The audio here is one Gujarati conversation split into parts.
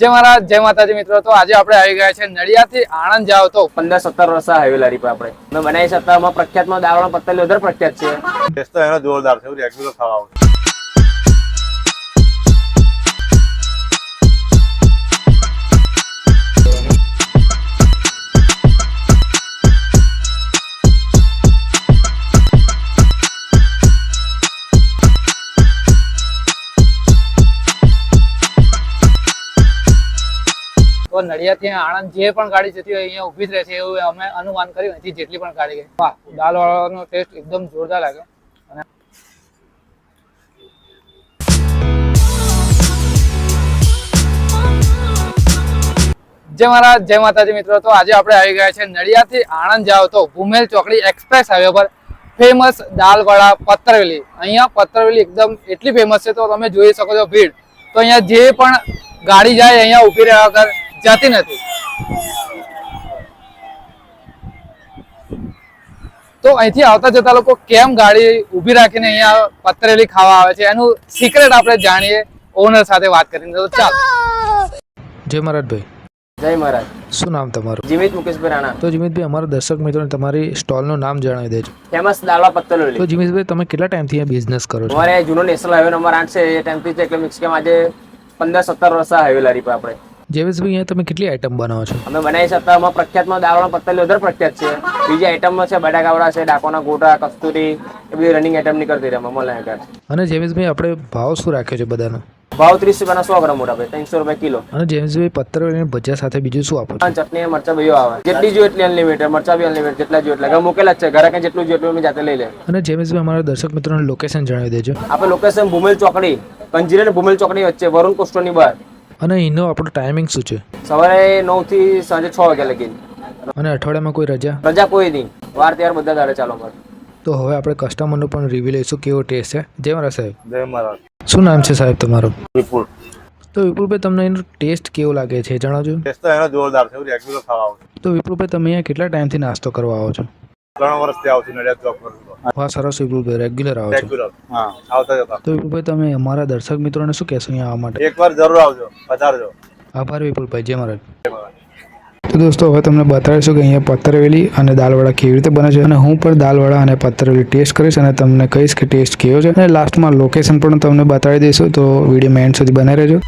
જય મહારાજ, જય માતાજી મિત્રો. તો આજે આપણે આવી ગયા છે નડિયાથી આણંદ જાઓ તો. પંદર સત્તર વર્ષ હાઈવે લારી પર આપણે. બનાવી સત્તામાં પ્રખ્યાતમાં દાવણો પત્તલ વધારે પ્રખ્યાત છે. એનો જોરદાર છે રેગ્યુલર ખાવા તો નડિયાદથી આણંદ જે પણ ગાડી જતી હોય અહીંયા ઊભી જ રહે છે એવું અમે અનુમાન કર્યું નથી જેટલી પણ ગાડી ગઈ. વાહ દાલ વાળાનો ટેસ્ટ એકદમ જોરદાર લાગ્યો. અને જય મહારાજ, જય માતાજી મિત્રો. તો આજે આપણે આવી ગયા છે નડિયાદથી આણંદ જાઓ તો ભૂમેલ ચોકડી એક્સપ્રેસ હાઈવે પર. ફેમસ દાલવાળા પત્રવેલી. અહીંયા પત્રવેલી એકદમ એટલી ફેમસ છે તો તમે જોઈ શકો છો ભીડ. તો અહીંયા જે પણ ગાડી જાય, અહીંયા ઊભી રહ્યા વગર જતી નથી. તો અહીંથી આવતા જતા લોકો કેમ ગાડી ઊભી રાખીને અહીંયા પતરેલી ખાવા આવે છે? એનું સિક્રેટ આપણે જાણીએ ઓનર સાથે વાત કરીને. તો ચાલ. જય મહારાજભાઈ. જય મહારાજ. શું નામ તમારું? જીમિત મુકેશભાઈ રાણા. તો જીમિતભાઈ અમારા દર્શક મિત્રોને તમારી સ્ટોલનું નામ જણાવી દેજો. ફેમસ દાળવા પત્તલ તો જીમિતભાઈ તમે કેટલા ટાઈમથી અહીંયા બિઝનેસ કરો છો? અમારે જૂનો નેશનલ હાઈવે નંબર આઠ છે એ ટાઈમથી છે એટલે મિક્સ કેમ આજે પંદર સત્તર વર્ષ હાઈવે લારી પર આપણે. જેવેશભાઈ અહીંયા તમે કેટલી આઈટમ બનાવો છો? અમે બનાવી સત્તામાં પ્રખ્યાતમાં દાવણો પત્તલ વધારે પ્રખ્યાત છે. બીજી આઈટમમાં છે બટાકાવડા છે ડાકોના ગોટા કસ્તુરી એ બધી રનિંગ આઈટમ નીકળતી રહે મળે અને જેવેશભાઈ આપણે ભાવ શું રાખ્યો છે બધાનો? ભાવ ત્રીસ રૂપિયાના સો ગ્રામ મોટા ભાઈ ત્રણસો રૂપિયા કિલો. અને જેમ્સભાઈ પત્તર અને ભજીયા સાથે બીજું શું આપો છો? ચટણી અને મરચા ભાઈઓ આવે. જેટલી જોઈએ એટલી અનલિમિટેડ મરચા બી અનલિમિટેડ જેટલા જોઈએ એટલા. મૂકેલા જ છે. ઘરે કઈ જેટલું જોઈએ એટલું અમે જાતે લઈ લે. અને જેમ્સભાઈ અમારા દર્શક મિત્રોને લોકેશન જણાવી દેજો. આપણે લોકેશન ભૂમેલ ચોકડી કંજીરા અને ભૂમેલ ચોકડી વચ્ચે વરુણ કોસ્ટોની બહાર. અને એનો આપણો ટાઈમિંગ શું છે? સવારે નવથી સાંજે છ વાગ્યા લગી અને અઠવાડિયામાં કોઈ રજા? રજા કોઈ નહીં. વાર ત્યાર બધા દાડે ચાલો અમારે. તો હવે આપણે કસ્ટમરનું પણ રિવ્યુ લઈશું કેવો ટેસ્ટ છે. જય મારા સાહેબ. જય મારા. શું નામ છે સાહેબ તમારું? વિપુલ. તો વિપુલભાઈ તમને એનો ટેસ્ટ કેવો લાગે છે જણાવજો. ટેસ્ટ તો એનો જોરદાર છે રેગ્યુલર ખાવા આવું. તો વિપુલભાઈ તમે અહીંયા કેટલા ટાઈમથી નાસ્તો કરવા આવો છો? ત્રણ વર્ષથી આવું છું નડિયાદ ચોક કરું વાહ સરસ વિપુલભાઈ રેગ્યુલર આવો છો. રેગ્યુલર હા આવતા જતા. તો વિપુલભાઈ તમે અમારા દર્શક મિત્રોને શું કહેશો અહીંયા આવવા માટે? એકવાર જરૂર આવજો પધારજો. આભાર વિપુલભાઈ જય મહારાજ તો દોસ્તો હવે તમને બતાવીશું કે અહીંયા પત્તરવેલી અને દાલવડા કેવી રીતે બને છે. અને હું પણ દાલવડા અને પત્તરવેલી ટેસ્ટ કરીશ અને તમને કહીશ કે ટેસ્ટ કેવો છે. અને લાસ્ટમાં લોકેશન પણ તમને બતાવી દઈશું. તો વીડિયો એન્ડ સુધી બનાવી રહેજો.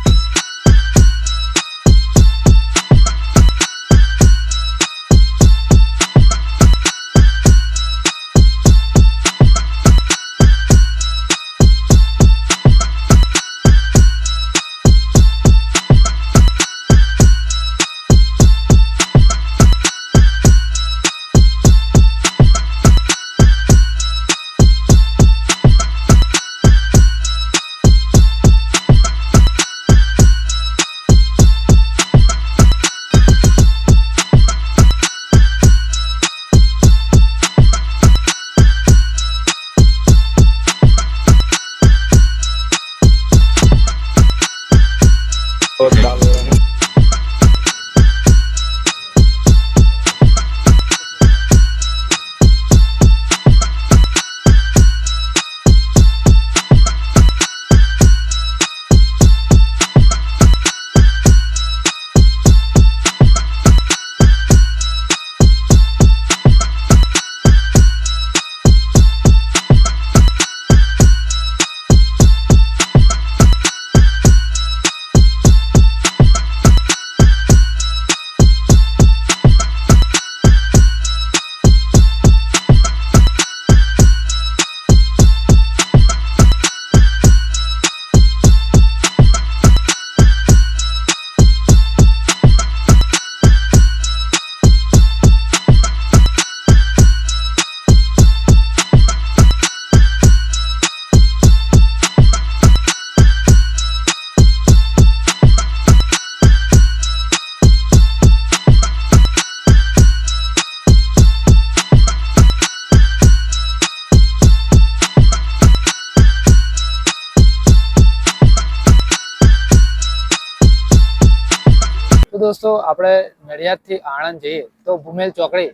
દોસ્તો, આપણે નડિયાદથી આણંદ જઈએ તો ભૂમેલ ચોકડી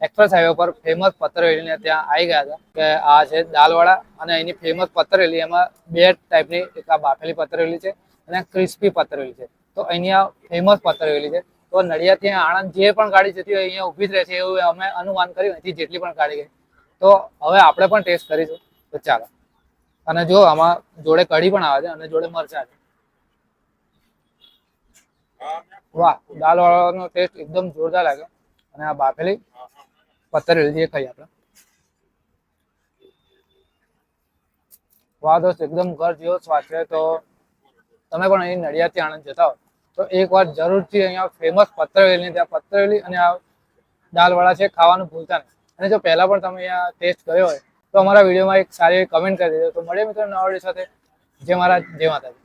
એક્સપ્રેસ હાઈવે પર ફેમસ પત્રવેલીને ત્યાં આવી ગયા હતા કે આ છે દાલવાડા અને અહીંની ફેમસ પતરેલી એમાં બે ટાઈપની એક આ બાફેલી પતરેલી છે અને ક્રિસ્પી પતરેલી છે. તો અહીંયા ફેમસ પતરેલી છે. તો નડિયાદથી આણંદ જે પણ ગાડી જતી હોય અહીંયા ઊભી જ રહેશે એવું અમે અનુમાન કર્યું, અહીંથી જેટલી પણ ગાડી ગઈ. તો હવે આપણે પણ ટેસ્ટ કરીશું. તો ચાલો. અને જો આમાં જોડે કઢી પણ આવે છે અને જોડે મરચા છે. વાહ દાલ વાળાનો ટેસ્ટ એકદમ જોરદાર લાગે અને આ બાફેલી પત્તરેલી જે ખાઈ આપણે. વાહ, દોસ્ત, એકદમ ઘર જેવો સ્વાદ છે. તો તમે પણ અહીં નડિયાદથી આણંદ જતા હો તો એક વાર જરૂરથી અહીંયા ફેમસ પથ્થરવેલી ત્યાં પથ્થરવેલી અને આ દાલવાળા છે, ખાવાનું ભૂલતા નહીં. અને જો પહેલા પણ તમે અહીંયા ટેસ્ટ કર્યો હોય, તો અમારા વિડીયોમાં એક સારી કમેન્ટ કરી દેજો. તો મળીએ મિત્રો નવા સાથે. જે મારા જે માતાજી.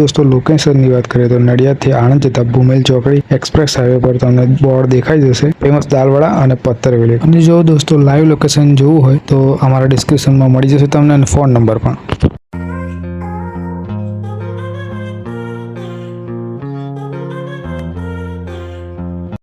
દોસ્તો લોકેશનની વાત કરીએ તો નડિયાદથી આણંદ જતા ભૂમેલ ચોકડી એક્સપ્રેસ હાઈવે પર તમને બોર્ડ દેખાઈ જશે. ફેમસ દાલવડા અને પથ્થરવેલી. અને જો દોસ્તો લાઈવ લોકેશન જોવું હોય તો અમારા ડિસ્ક્રિપ્શનમાં મળી જશે તમને અને ફોન નંબર પણ.